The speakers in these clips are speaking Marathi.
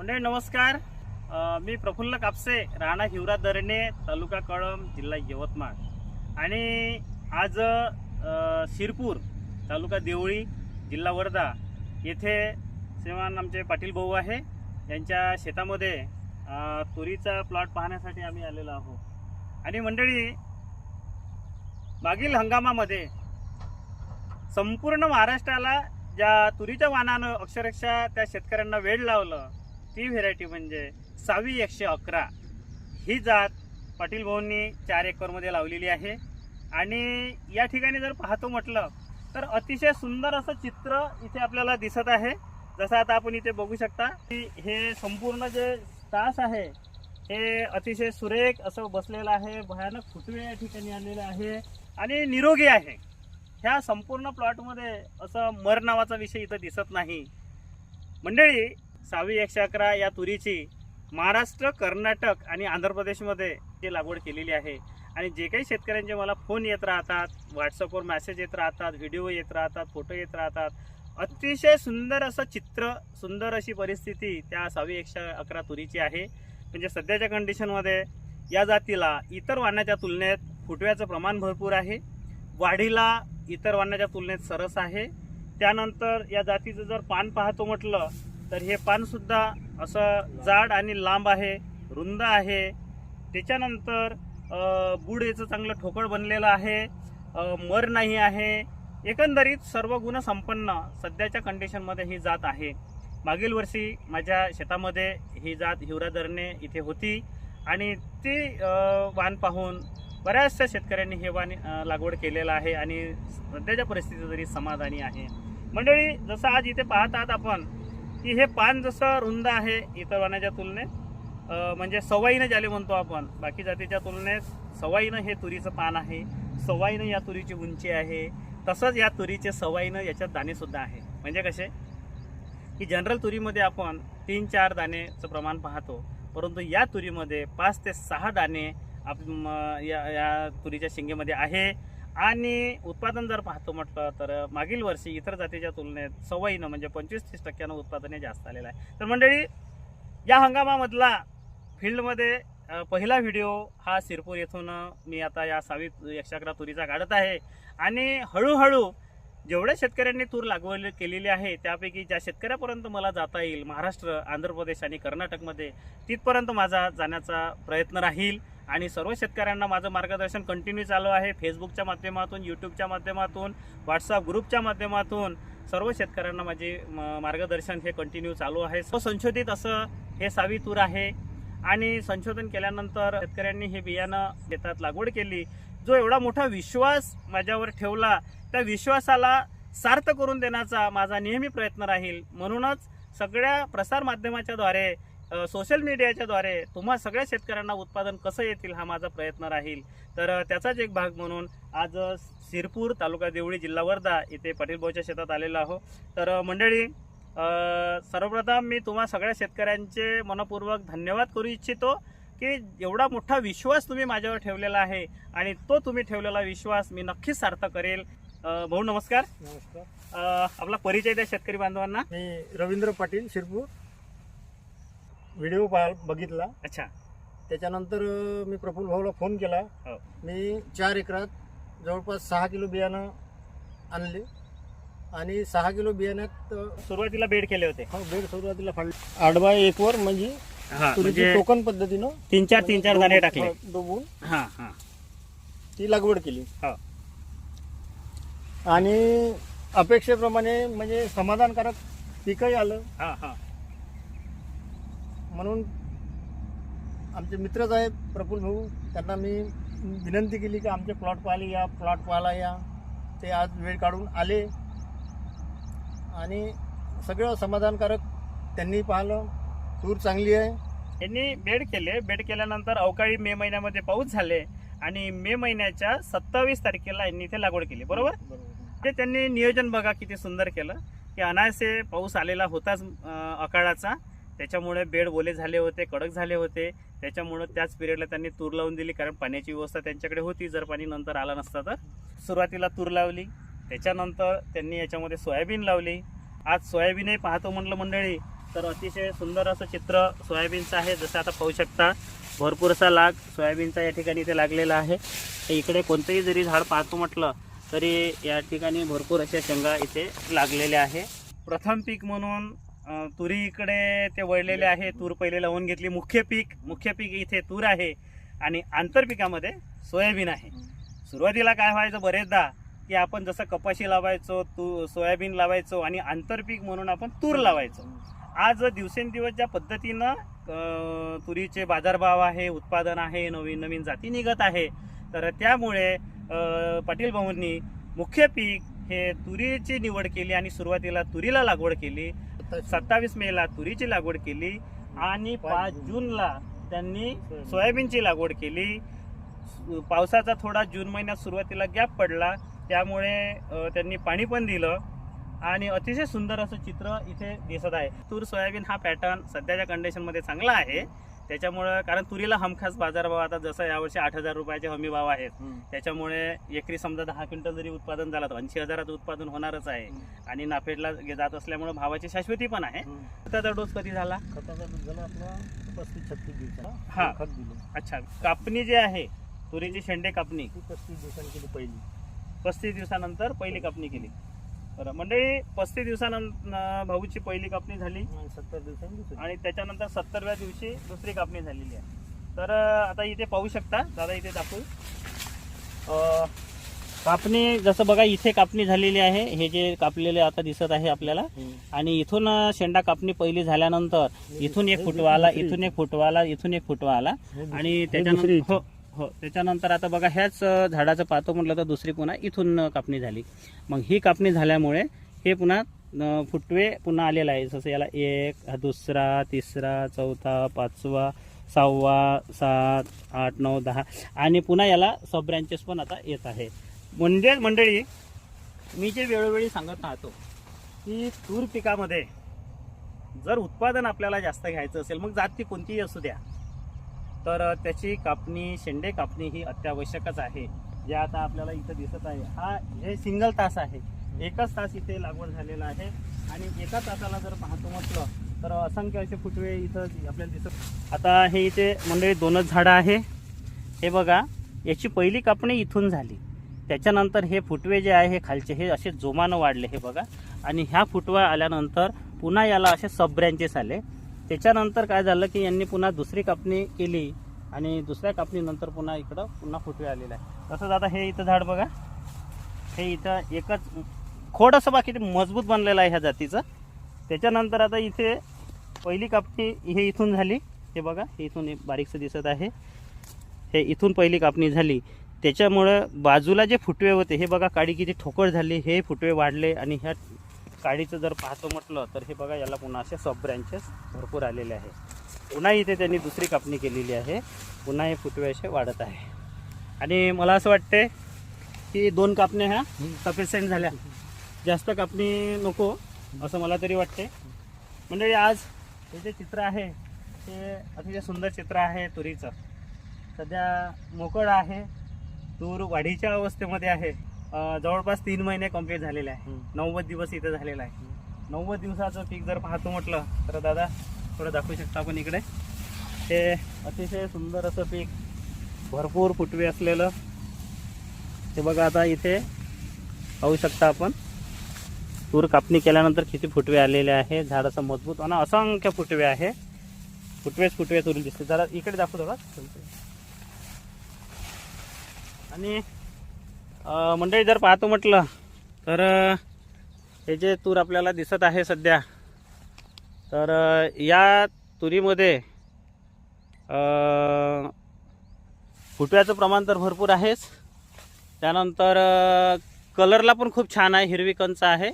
मंडळी नमस्कार. मी प्रफुल्ल कापसे राणा हिवरा दरणे तालुका कळम जिल्हा यवतमाळ. आणि आज शिरपूर तालुका देवळी जिल्हा वर्धा येथे श्रीमान आमचे पाटील भाऊ आहे. यांच्या शेतामध्ये तुरीचा प्लॉट पाहण्यासाठी आम्ही आलेलो आहोत. आणि मंडळी मागील हंगामामध्ये संपूर्ण महाराष्ट्राला ज्या तुरीच्या वाहनानं अक्षरशः त्या शेतकऱ्यांना वेळ लावलं ती व्हेरायटी म्हणजे सावी एकशे अकरा. ही जात पाटील भाऊंनी चार एकरमध्ये लावलेली आहे. आणि या ठिकाणी जर पाहतो म्हटलं तर अतिशय सुंदर असं चित्र इथे आपल्याला दिसत आहे. जसं आता आपण इथे बघू शकता की हे संपूर्ण जे तास आहे हे अतिशय सुरेख असं बसलेलं आहे. भयानक फुटवे या ठिकाणी आलेलं आहे. आणि निरोगी आहे. ह्या संपूर्ण प्लॉटमध्ये असं मर नावाचा विषय इथं दिसत नाही. मंडळी सावी एकशे अकरा या तुरीची महाराष्ट्र कर्नाटक आणि आंध्र प्रदेशमध्ये ती लागवड केलेली आहे. आणि जे काही शेतकऱ्यांचे मला फोन येत राहतात व्हॉट्सअपवर मॅसेज येत राहतात व्हिडिओ येत राहतात फोटो येत राहतात अतिशय सुंदर असं चित्र सुंदर अशी परिस्थिती त्या सावी एकशे अकरा तुरीची आहे. म्हणजे सध्याच्या कंडिशनमध्ये या जातीला इतर वाणाच्या तुलनेत फुटव्याचं प्रमाण भरपूर आहे. वाढीला इतर वाणाच्या तुलनेत सरस आहे. त्यानंतर या जातीचं जर पान पाहतो म्हटलं तर हे पानसुद्धा असं जाड आणि लांब आहे रुंद आहे. त्याच्यानंतर बुड याचं चांगलं ठोकळ बनलेलं आहे. मर नाही आहे. एकंदरीत सर्व गुण संपन्न सध्याच्या कंडिशनमध्ये ही जात आहे. मागील वर्षी माझ्या शेतामध्ये ही जात हिवराधरणे इथे होती आणि ती वाण पाहून बऱ्याचशा शेतकऱ्यांनी हे वाण लागवड केलेलं आहे आणि सध्याच्या परिस्थितीत तरी समाधानी आहे. मंडळी जसं आज इथे पाहत आहात आपण की हे पान जसं रुंद आहे इतर वाण्याच्या तुलनेत म्हणजे सवाईनं ज्याले म्हणतो आपण बाकी जातीच्या तुलनेत सवाईनं हे तुरीचं पान आहे सवाईनं या तुरीची उंची आहे तसंच या तुरीचे सवाईनं याच्यात दाणेसुद्धा आहे. म्हणजे कसे? की जनरल तुरीमध्ये आपण तीन चार दाणेचं प्रमाण पाहतो परंतु या तुरीमध्ये पाच ते सहा दाणे आप या या तुरीच्या शेंगेमध्ये आहे. आणि उत्पादन जर पाहतो म्हटलं तर मागील वर्षी इतर जातीच्या तुलनेत सवयीनं म्हणजे पंचवीस तीस टक्क्यानं उत्पादन हे जास्त आलेलं आहे. तर मंडळी या हंगामामधला फील्डमध्ये पहिला व्हिडिओ हा सिरपूर येथून मी आता या सावी यक्षाग्रा तुरीचा काढत आहे. आणि हळूहळू जेवढ्या शेतकऱ्यांनी तूर लागवड केलेली आहे त्यापैकी ज्या शेतकऱ्यापर्यंत मला जाता येईल महाराष्ट्र आंध्र प्रदेश आणि कर्नाटकमध्ये तिथपर्यंत माझा जाण्याचा प्रयत्न राहील. आणि सर्व शेतकऱ्यांना माझं मार्गदर्शन कंटिन्यू चालू आहे. फेसबुकच्या माध्यमातून यूट्यूबच्या माध्यमातून व्हॉट्सअप ग्रुपच्या माध्यमातून सर्व शेतकऱ्यांना माझे म- मार्गदर्शन हे कंटिन्यू चालू आहे. संशोधित असं हे सावी तूर आहे. आणि संशोधन केल्यानंतर शेतकऱ्यांनी हे बियाणं शेतात लागवड केली. जो एवढा मोठा विश्वास माझ्यावर ठेवला त्या विश्वासाला सार्थ करून देण्याचा माझा नेहमी प्रयत्न राहील. म्हणूनच सगळ्या प्रसार माध्यमाच्या द्वारे सोशल मीडियाच्या द्वारे तुम्हा सगळ्या शेतकऱ्यांना उत्पादन कसं येतील हा माझा प्रयत्न राहील. तर त्याचाच एक भाग म्हणून आज सिरपूर तालुका देवळी जिल्हा वर्धा इथे पाटील भाऊच्या शेतात आलेलो आहो. तर मंडळी सर्वप्रथम मी तुम्हा सगळ्या शेतकऱ्यांचे मनपूर्वक धन्यवाद करू इच्छितो की एवढा मोठा विश्वास तुम्ही माझ्यावर ठेवलेला आहे आणि तो तुम्ही ठेवलेला विश्वास मी नक्कीच सार्थ करेल. भाऊ नमस्कार. नमस्कार. आपला परिचय द्या शेतकरी बांधवांना. मी रवींद्र पाटील शिरपूर. व्हिडिओ पाह बघितला. अच्छा. त्याच्यानंतर अं, मी प्रफुल्ल भाऊला फोन केला. हो. मी चार एकरात जवळपास सहा किलो बियाणं आणले. आणि सहा किलो बियाण्यात अं, सुरुवातीला बेड केले होते. हा बेड सुरुवातीला फाडले. आठ बाय एक वर म्हणजे हा तुरीची म्हणजे टोकन पद्धतीनं तीन चार तीन चार दाणे टाकले. डोबून हा हा. ती लागवड केली. हो. आणि अपेक्षेप्रमाणे म्हणजे समाधानकारक पीकही आलं. हा हा. म्हणून आमचे मित्रच आहे प्रफुल्ल भाऊ त्यांना मी विनंती केली की आमचे प्लॉट पाहायला या प्लॉट पाहायला या. ते आज वेळ काढून आले. आणि सगळं समाधानकारक त्यांनी पाहिलं. तूर चांगली आहे. यांनी बेड केले. बेड केल्यानंतर अवकाळी मे महिन्यामध्ये पाऊस झाले आणि मे महिन्याच्या सत्तावीस तारखेला यांनी इथे लागवड केली. बरोबर? ते त्यांनी नियोजन बघा किती सुंदर केलं. की अनायसे पाऊस आलेला होताच अकाळाचा. त्याच्यामुळे बेड ओले झाले होते कडक झाले होते. त्याच्यामुळे त्याच पिरियडला त्यांनी तूर लावून दिली कारण पाण्याची व्यवस्था त्यांच्याकडे होती. जर पाणी नंतर आलं नसतं तर. सुरुवातीला तूर लावली. त्याच्यानंतर त्यांनी याच्यामध्ये सोयाबीन लावली. आज सोयाबीनही पाहतो म्हटलं मंडळी तर अतिशय सुंदर असं चित्र सोयाबीनचं आहे. जसं आता पाहू शकता भरपूर असा लाग सोयाबीनचा या ठिकाणी इथे लागलेला आहे. तर इकडे कोणतंही जरी झाड पाहतो म्हटलं तरी या ठिकाणी भरपूर अशा शेंगा इथे लागलेल्या आहे. प्रथम पीक म्हणून तुरी इकडे ते वळलेले आहे. तूर पहिले लावून घेतली. मुख्य पीक मुख्य पीक इथे तूर आहे आणि आंतरपिकामध्ये सोयाबीन आहे. सुरुवातीला काय व्हायचं बरेचदा की आपण जसं कपाशी लावायचो तू सोयाबीन लावायचो आणि आंतरपीक म्हणून आपण तूर लावायचो. आज दिवसेंदिवस ज्या पद्धतीनं तुरीचे बाजारभाव आहे उत्पादन आहे नवीन नवीन जाती निघत आहे तर त्यामुळे पाटील भाऊंनी मुख्य पीक हे तुरीची निवड केली आणि सुरुवातीला तुरीला लागवड केली. सत्तावीस मेला तुरीची लागवड केली आणि पाच जूनला त्यांनी सोयाबीनची लागवड केली. पावसाचा थोडा जून महिन्यात सुरुवातीला गॅप पडला त्यामुळे त्यांनी पाणी पण दिलं. आणि अतिशय सुंदर असं चित्र इथे दिसत आहे. तूर सोयाबीन हा पॅटर्न सध्याच्या कंडिशनमध्ये चांगला आहे. त्याच्यामुळं कारण तुरीला हमखास बाजारभाव आता जसं यावर्षी आठ हजार रुपयाचे हमी भाव आहेत त्याच्यामुळे एकरी समजा दहा क्विंटल जरी उत्पादन झालं तर ऐंशी हजाराचं उत्पादन होणारच आहे. आणि नाफेडला जात असल्यामुळे भावाची शाश्वती पण आहे. त्याचा डोस कधी झाला? खताचा डोस झाला आपला पस्तीस छत्तीस दिवसाला. हा. खत दिलं. अच्छा. कापणी जी आहे तुरीची शेंडे कापणी. ती पस्तीस दिवसांनी केली पहिली. पस्तीस दिवसानंतर पहिली कापणी केली. बरं मंडळी पस्तीस दिवसानंतर भाऊची पहिली कापणी झाली. सत्तर दिवसांनी आणि त्याच्यानंतर सत्तरव्या दिवशी दुसरी कापणी झालेली आहे. तर आता इथे पाहू शकता. दादा इथे दाखवू. कापणी जसं बघा इथे कापणी झालेली आहे. हे जे कापलेले आता दिसत आहे आपल्याला. आणि इथून शेंडा कापणी पहिली झाल्यानंतर इथून एक फुटवा आला इथून एक फुटवा आला इथून एक फुटवा आला. आणि त्याच्यानंतर हो त्याच्यानंतर आता बघा ह्याच झाडाचं पाहतो म्हटलं तर दुसरी पुन्हा इथून कापणी झाली. मग ही कापणी झाल्यामुळे हे पुन्हा फुटवे पुन्हा आलेलं आहे. जसं याला एक हा दुसरा तिसरा चौथा पाचवा सहावा सात आठ नऊ दहा आणि पुन्हा याला सब ब्रँचेस पण आता येत आहे. म्हणजे मंडळी मी जे वेळोवेळी सांगत राहतो की तूर पिकामध्ये जर उत्पादन आपल्याला जास्त घ्यायचं असेल मग जाती कोणतीही असू द्या. तर त्याची कापणी शेंडे कापणी ही अत्यावश्यकच आहे. जे आता आपल्याला इथं दिसत आहे हा हे सिंगल तास आहे. एकच तास इथे लागवड झालेला आहे. आणि एका तासाला जर पाहतो म्हटलं तर असंख्य असे फुटवे इथं आपल्याला दिसत आता हे इथे मंडळी दोनच झाडं आहे. हे बघा याची पहिली कापणी इथून झाली. त्याच्यानंतर हे फुटवे जे आहे हे खालचे हे असे जोमानं वाढले हे बघा. आणि ह्या फुटवा आल्यानंतर पुन्हा याला असे सब ब्रँचेस आले. त्याच्यानंतर काय झालं की यांनी पुन्हा दुसरी कापणी केली आणि दुसऱ्या कापणीनंतर पुन्हा इकडं पुन्हा फुटवे आलेलं आहे तसंच आता हे इथं झाड बघा. हे इथं एकच खोड असं बाकी ते मजबूत बनलेलं आहे ह्या जातीचं. त्याच्यानंतर आता इथे पहिली कापणी हे इथून झाली. हे बघा हे इथून एक बारीकसं दिसत आहे. हे इथून पहिली कापणी झाली. त्याच्यामुळं बाजूला जे फुटवे होते हे बघा काडी किती ठोकळ झाली हे फुटवे वाढले आणि ह्या काडीचं जर पाहतो म्हटलं तर हे बघा याला पुन्हा असे सब ब्रँचेस भरपूर आलेले आहे. पुन्हा इथे त्यांनी दुसरी कापणी केलेली आहे. पुन्हा हे फुटवे असे वाढत आहे. आणि मला असं वाटते की दोन कापण्या ह्या सफिशियंट झाल्या. जास्त कापणी नको असं मला तरी वाटते म्हणजे आज हे जे चित्र आहे ते अतिशय सुंदर चित्र आहे तुरीचं. सध्या मोकळ आहे. तूर वाढीच्या अवस्थेमध्ये आहे. जवळपास तीन महिने कंप्लीट झालेले आहे. नव्वद दिवस इथं झालेला आहे. नव्वद दिवसाचं पीक जर पाहतो म्हटलं तर दादा थोडं दाखवू शकता आपण इकडे? हे अतिशय सुंदर असं पीक भरपूर फुटवे असलेलं. हे बघा आता इथे पाहू शकता आपण. तूर कापणी केल्यानंतर किती फुटवे आलेले आहे झाडाचं मजबूत आणि असंख्य फुटवे आहे. फुटवेच फुटवे तुरी दिसते. जरा इकडे दाखवू थोडा. आणि मंडळी जर पाहतो म्हटलं तर हे जे तूर आपल्याला दिसत आहे सध्या तर या तुरीमध्ये फुटव्याचं प्रमाण तर भरपूर आहेच. त्यानंतर कलरला पण खूप छान आहे हिरवी कंच आहे.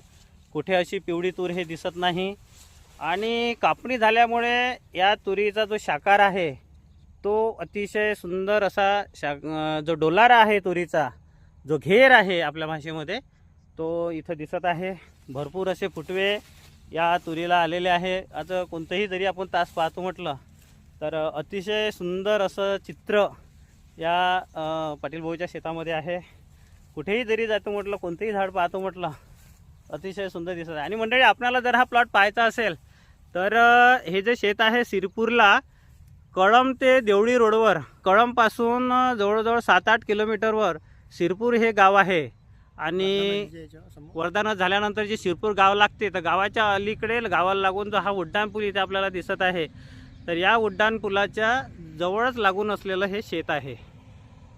कुठे अशी पिवळी तूर हे दिसत नाही. आणि कापणी झाल्यामुळे या तुरीचा जो शाकार आहे तो अतिशय सुंदर असा शा जो डोलारा आहे तुरीचा जो घेर आहे आपल्या भाषेमध्ये तो इथं दिसत आहे. भरपूर असे फुटवे या तुरीला आलेले आहे. आता कोणतंही जरी आपण तास पाहतो म्हटलं तर अतिशय सुंदर असं चित्र या पाटीलभाऊच्या पाटील भाऊच्या शेतामध्ये आहे. कुठेही जरी जातो म्हटलं कोणतंही झाड पाहतो म्हटलं अतिशय सुंदर दिसत आहे. आणि मंडळी आपल्याला जर हा प्लॉट पाहायचा असेल तर हे जे शेत आहे सिरपूरला कळम ते देवळी रोडवर कळमपासून जवळजवळ सात आठ किलोमीटरवर सिरपूर हे गाव आहे. आणि वरदान झाल्यानंतर जे शिरपूर गाव लागते तर गावाच्या अलीकडे गावाला लागून जो हा उड्डाण पूल इथे आपल्याला दिसत आहे तर या उड्डाण पुलाच्या जवळच लागून असलेलं हे शेत आहे.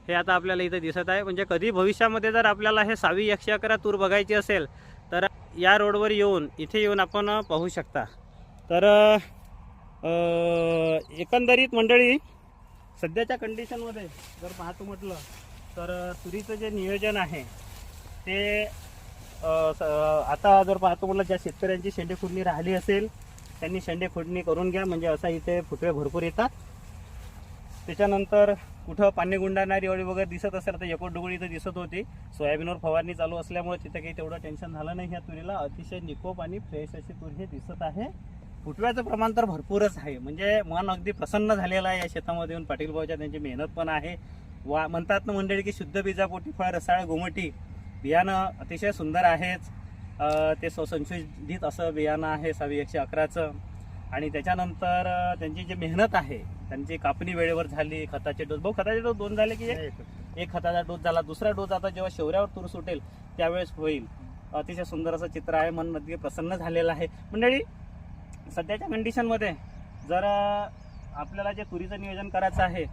हे आता आपल्याला इथं दिसत आहे. म्हणजे कधी भविष्यामध्ये जर आपल्याला हे सावी एकशे अकरा तूर बघायची असेल तर या रोडवर येऊन इथे येऊन आपण पाहू शकता. तर एकंदरीत मंडळी सध्याच्या कंडिशनमध्ये जर पाहतो म्हटलं तर तुरीचं जे नियोजन आहे ते स- आता जर पाहतो म्हटलं ज्या शेतकऱ्यांची शेंडे खुडणी राहिली असेल त्यांनी शेंडे खुडणी करून घ्या म्हणजे असा इथे फुटवे भरपूर येतात. त्याच्यानंतर कुठं पाणी गुंडाळणारी अळी वगैरे दिसत असेल तर एकोट डुगळी इथं दिसत होती. सोयाबीनवर फवारणी चालू असल्यामुळे तिथं काही तेवढं टेन्शन झालं नाही ह्या तुरीला. अतिशय निकोप आणि फ्रेश अशी तूर हे दिसत आहे. फुटव्याचं प्रमाण तर भरपूरच आहे. म्हणजे मन अगदी प्रसन्न झालेलं आहे या शेतामध्ये येऊन पाटील भाऊच्या त्यांची मेहनत पण आहे. वा म्हणतात ना मंडळी की शुद्ध बीजापोटी फळ रसाळ गोमटी बियाणं अतिशय सुंदर आहेच. ते संशोधित असं बियाणं आहे सावी एकशे अकराचं. आणि त्याच्यानंतर त्यांची जी मेहनत आहे त्यांची कापणी वेळेवर झाली खताचे डोस. भाऊ खताचे डोस दोन झाले की एक? खताचा डोस झाला. दुसरा डोस आता जेव्हा शेवऱ्यावर तूर सुटेल त्यावेळेस होईल. अतिशय सुंदर असं चित्र आहे. मन अगदी प्रसन्न झालेलं आहे. मंडळी सध्याच्या कंडिशनमध्ये जर आपल्याला जे तुरीचं नियोजन करायचं आहे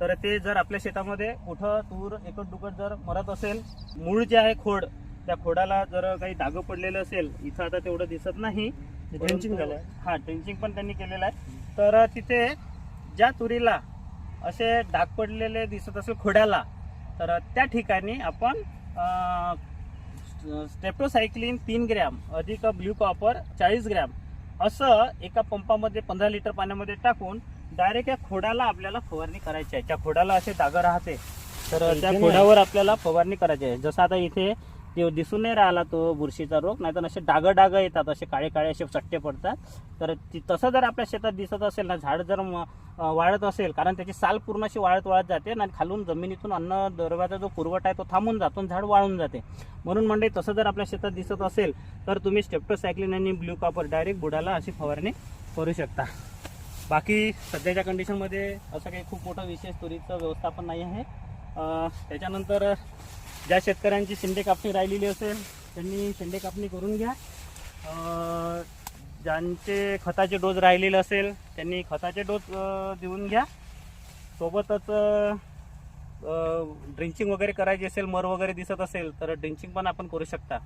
तर ते जर आपल्या शेतामध्ये कुठं तूर एकट दुकट जर मरत असेल मूळ जे आहे खोड त्या खोडाला जर काही डागं पडलेलं असेल इथं आता तेवढं दिसत नाही. ड्रेंचिंग परंतु- झालं हा ड्रेंचिंग पण त्यांनी केलेलं आहे. तर तिथे ज्या तुरीला असे डाग पडलेले दिसत असेल खोड्याला तर त्या ठिकाणी आपण स्टेप्टोसायक्लिन तीन ग्रॅम अधिक ब्ल्यू कॉपर चाळीस ग्रॅम असं एका पंपामध्ये पंधरा लिटर पाण्यामध्ये टाकून डायरेक्ट या खोडाला आपल्याला फवारणी करायची आहे. त्या खोडाला असे डागं राहते तर त्या नाही. खोडावर आपल्याला फवारणी करायची आहे. जसं आता इथे ते दिसून नाही राहिला तो बुरशीचा रोग नाहीतर असे डागं डागं येतात असे काळे काळे असे चट्टे पडतात. तर ती- तसं जर आपल्या शेतात दिसत असेल ना झाड जर वाळत असेल कारण त्याची साल पूर्ण अशी वाळत वाळत जाते आणि खालून जमिनीतून अन्न दरवाजा जो पुरवठा आहे तो थांबून जातो आणि झाड वाळून जाते. म्हणून म्हणजे तसं जर आपल्या शेतात दिसत असेल तर तुम्ही स्टेप्टोसायक्लिन आणि ब्ल्यू कॉपर डायरेक्ट बुडाला अशी फवारणी करू शकता. बाकी सध्याच्या कंडिशनमध्ये असं काही खूप मोठं विशेष तुरीचं व्यवस्थापन नाही आहे. त्याच्यानंतर ज्या शेतकऱ्यांची शेंडे कापणी राहिलेली असेल त्यांनी शेंडे कापणी करून घ्या. ज्यांचे खताचे डोस राहिलेले असेल त्यांनी खताचे डोस देऊन घ्या. सोबतच ड्रिंचिंग वगैरे करायची असेल मर वगैरे दिसत असेल तर ड्रिंचिंग पण आपण करू शकता.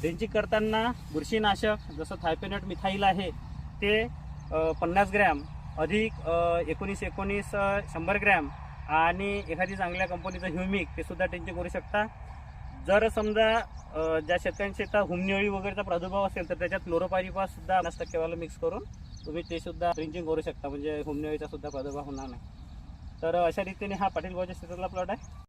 ड्रिंचिंग करताना बुरशीनाशक जसं थायपेनट मिथाईल आहे ते पन्नास ग्रॅम अधिक एकोणीस एकोणीस शंभर ग्रॅम आणि एखादी चांगल्या कंपनीचं ह्युमिक ते सुद्धा ड्रिंचिंग करू शकता. जर समजा ज्या शेतकऱ्यांच्या शेतात हुमनिळी वगैरेचा प्रादुर्भाव असेल तर त्याच्यात क्लोरोपायरिपास सुद्धा पन्नास टक्केवाला मिक्स करून तुम्ही ते सुद्धा ड्रिंचिंग करू शकता. म्हणजे हुमनिळीचा सुद्धा प्रादुर्भाव होणार नाही. तर अशा रीतीने हा पाटील भाऊच्या शेतातला प्लॉट आहे.